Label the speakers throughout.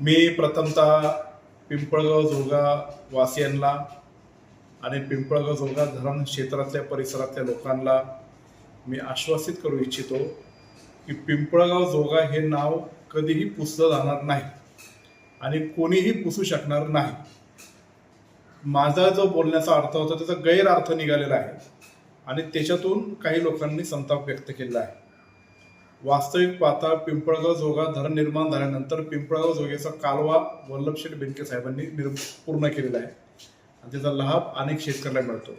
Speaker 1: मी प्रथमतः पिंपळगाव जोगा वासियांना आणि पिंपळगाव जोगा धरण क्षेत्रातल्या परिसरातल्या लोकांना मी आश्वासित करू इच्छितो की पिंपळगाव जोगा हे नाव कधीही पुसलं जाणार नाही आणि कोणीही पुसू शकणार नाही. माझा जो बोलण्याचा अर्थ होता त्याचा गैरअर्थ निघालेला आहे आणि त्याच्यातून काही लोकांनी संताप व्यक्त केला आहे. वास्तविक पाहता पिंपळगाव जोगा धरण निर्माण झाल्यानंतर पिंपळगाव जोगेचा कालवा वल्लभशेठ बेनके साहेबांनी निर पूर्ण केलेला आहे. आणि त्याचा लाभ अनेक शेतकऱ्याला मिळतो.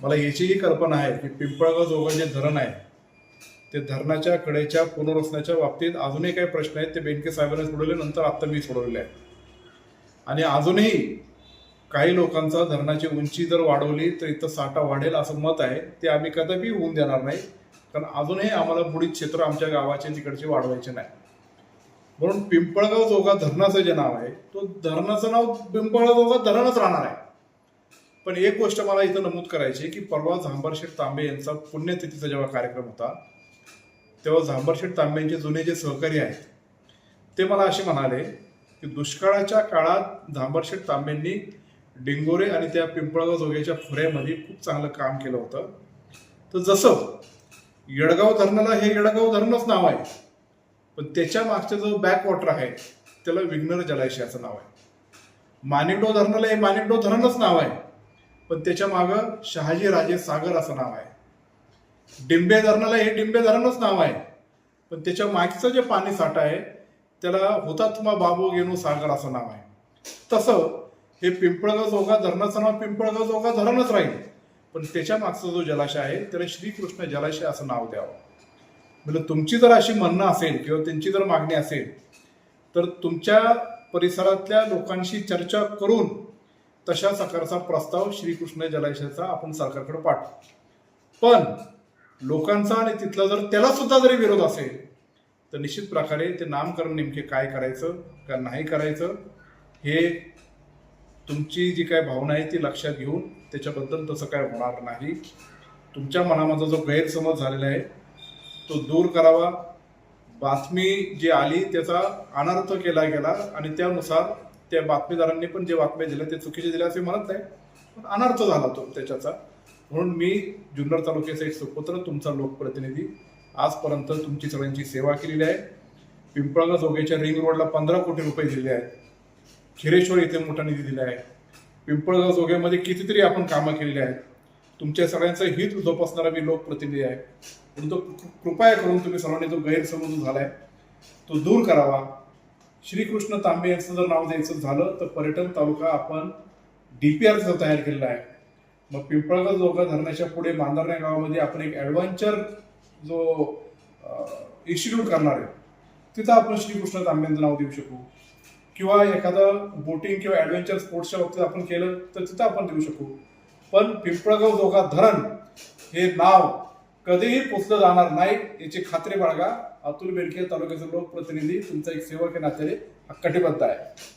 Speaker 1: मला याचीही कल्पना आहे की पिंपळगाव जोगा जे धरण आहे ते धरणाच्या कडेच्या पुनर्वसनाच्या बाबतीत अजूनही काही प्रश्न आहेत ते बेनके साहेबांनी सोडवले नंतर आत्ता मी सोडवले आहे आणि अजूनही काही लोकांचा धरणाची उंची जर वाढवली तर इथं साठा वाढेल असं मत आहे ते आम्ही कदापि होऊन देणार नाही. कारण अजूनही आम्हाला बुडीत क्षेत्र आमच्या गावाचे तिकडचे वाढवायचे नाही. म्हणून पिंपळगाव जोगा धरणाचं जे नाव आहे तो धरणाचं नाव पिंपळगाव जोगा धरणच राहणार आहे. पण एक गोष्ट मला इथं नमूद करायची की परवा झांबरशेठ तांबे यांचा पुण्यतिथीचा जेव्हा कार्यक्रम होता तेव्हा झांबरशेठ तांबेंचे जुने जे सहकारी आहेत ते मला असे म्हणाले की दुष्काळाच्या काळात झांबरशेठ तांबेंनी डिंगोरे आणि त्या पिंपळगाव जोग्याच्या खोऱ्यामध्ये खूप चांगलं काम केलं होतं. तर जसं येडगाव धरणाला हे येडगाव धरणच नाव आहे. पण त्याच्या मागचा जो बॅकवॉटर आहे त्याला विघ्नर जलाशयाचं नाव आहे. माणिकडो धरणाला हे माणिकडो धरणच नाव आहे. पण त्याच्या मागं शहाजी राजे सागर असं नाव आहे. डिंबे धरणाला हे डिंबे धरणच नाव आहे. पण त्याच्या मागचं जे पाणी साठा आहे त्याला हुतात्मा बाबू गेनू सागर असं नाव आहे. तसं हे पिंपळगाव जोगा धरणाचं नाव पिंपळगाव जोगा धरणच राहील. पण त्याच्या मागचा जो जलाशय आहे त्याला श्रीकृष्ण जलाशय असं नाव द्यावं. म्हणजे तुमची जर अशी म्हणणं असेल किंवा त्यांची जर मागणी असेल तर तुमच्या परिसरातल्या लोकांशी चर्चा करून तशा प्रकारचा प्रस्ताव श्रीकृष्ण जलाशयाचा आपण सरकारकडे पाठवू. पण लोकांचा आणि तिथला जर त्याला सुद्धा जरी विरोध असेल तर निश्चित प्रकारे ते नामकरण नेमके काय करायचं का नाही करायचं हे तुमची जी काय भावना आहे ती लक्षात घेऊन त्याच्याबद्दल तसं काय होणार नाही. तुमच्या मनामध्ये जो गैरसमज झालेला आहे तो दूर करावा. बातमी जी आली त्याचा अनर्थ केला गेला आणि त्यानुसार त्या बातमीदारांनी पण जे बातम्या दिल्या ते चुकीचे दिल्या असे म्हणत नाही. पण अनर्थ झाला तो त्याच्याचा. म्हणून मी जुन्नर तालुक्याचा एक सुपुत्र तुमचा लोकप्रतिनिधी आजपर्यंत तुमची सगळ्यांची सेवा केलेली आहे. पिंपळगाव जोगेच्या रिंग रोडला पंधरा कोटी रुपये दिले आहेत. खिरेश्वर इथे मोठा निधी दिला आहे. पिंपळगाव जोग्यामध्ये कितीतरी आपण कामं केलेली आहेत. तुमच्या सगळ्यांचं हित जोपासणारा मी लोकप्रतिनिधी आहे. म्हणून तो कृ- कृपया करून तुम्ही सर्वांनी जो गैरसमज झाला आहे तो दूर करावा. श्रीकृष्ण तांबे यांचं जर नाव द्यायचं झालं तर पर्यटन तालुका आपण डी पी आरचा तयार केलेला आहे. मग पिंपळगाव जोगा धरणाच्या पुढे मांदरण्या गावामध्ये आपण एक ॲडव्हेंचर जो इन्स्टिट्यूट करणार आहे. तिथं आपण श्रीकृष्ण तांब्यांचं नाव देऊ शकू. किंवा एखादं बोटिंग किंवा ॲडव्हेंचर स्पोर्ट्सच्या बाबतीत आपण केलं तर तिथं आपण देऊ शकू. पण पिंपळगाव जोगा धरण हे नाव कधीही पुसलं जाणार नाही याची खात्री बाळगा. अतुल बेडके तालुक्याचे लोकप्रतिनिधी तुमचा एक सेवक या नात्याने हा कटिबद्ध आहे.